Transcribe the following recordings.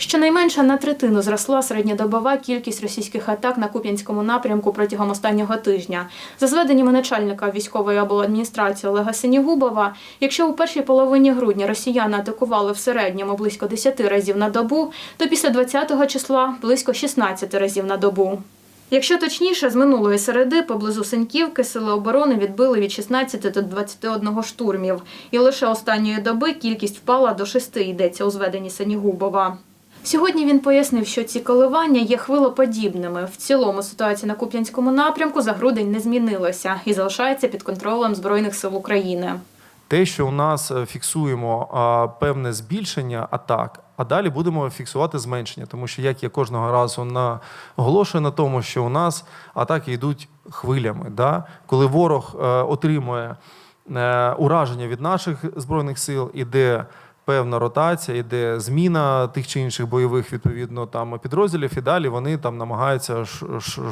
Щонайменше на третину зросла середньодобова кількість російських атак на Куп'янському напрямку протягом останнього тижня. За зведеннями начальника військової обладміністрації Олега Синігубова, якщо у першій половині грудня росіяни атакували в середньому близько 10 разів на добу, то після 20-го числа близько 16 разів на добу. Якщо точніше, з минулої середи поблизу Сеньківки сили оборони відбили від 16 до 21 штурмів. І лише останньої доби кількість впала до 6, йдеться у зведенні Сенігубова. Сьогодні він пояснив, що ці коливання є хвилоподібними. В цілому ситуація на Куп'янському напрямку за грудень не змінилася і залишається під контролем Збройних сил України. Те, що у нас е, фіксуємо а, певне збільшення атак, а далі будемо фіксувати зменшення, тому що як я кожного разу наголошую на тому, що у нас атаки йдуть хвилями. Да? Коли ворог е, отримує е, ураження від наших збройних сил, іде певна ротація, іде зміна тих чи інших бойових відповідно там підрозділів, і далі вони там намагаються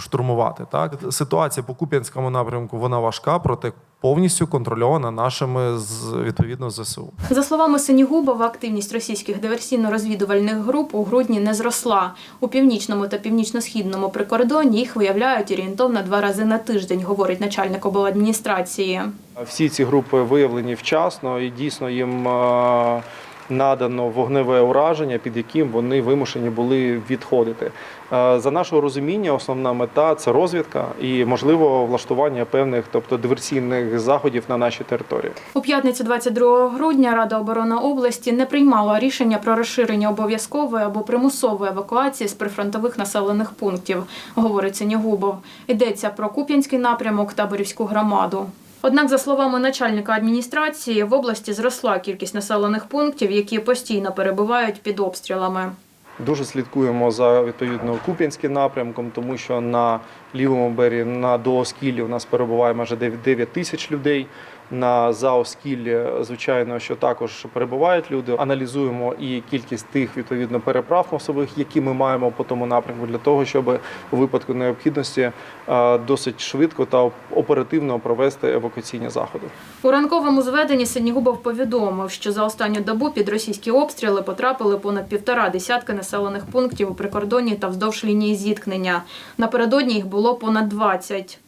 штурмувати. Так ситуація по Куп'янському напрямку вона важка, проте повністю контрольована нашими з відповідно ЗСУ. За словами Синігубова, активність російських диверсійно-розвідувальних груп у грудні не зросла. У північному та північно-східному прикордонні їх виявляють орієнтовно два рази на тиждень, говорить начальник обладміністрації. Всі ці групи виявлені вчасно і дійсно їм е, надано вогневе ураження, під яким вони вимушені були відходити. Е, За нашого розуміння, основна мета це розвідка і можливо влаштування певних, тобто диверсійних заходів на нашій території. У п'ятницю 22 грудня Рада оборони області не приймала рішення про розширення обов'язкової або примусової евакуації з прифронтових населених пунктів, говорить Синігубов. Йдеться про Куп'янський напрямок та Борівську громаду. Однак, за словами начальника адміністрації, в області зросла кількість населених пунктів, які постійно перебувають під обстрілами. Дуже слідкуємо за відповідно Куп'янським напрямком, тому що на лівому березі на Дооскіллі у нас перебуває майже 9 тисяч людей. На Заоскіллі, звичайно, що також перебувають люди. Аналізуємо і кількість тих відповідно переправ мосових, які ми маємо по тому напрямку, для того, щоб у випадку необхідності е, досить швидко та оперативно провести евакуаційні заходи. У ранковому зведенні Синігубов повідомив, що за останню добу під російські обстріли потрапили понад півтора десятки населених пунктів у прикордонні та вздовж лінії зіткнення. Напередодні їх було понад 20.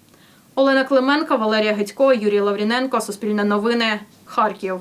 Олена Клименко, Валерія Гетько, Юрій Лавріненко, Суспільне новини, Харків.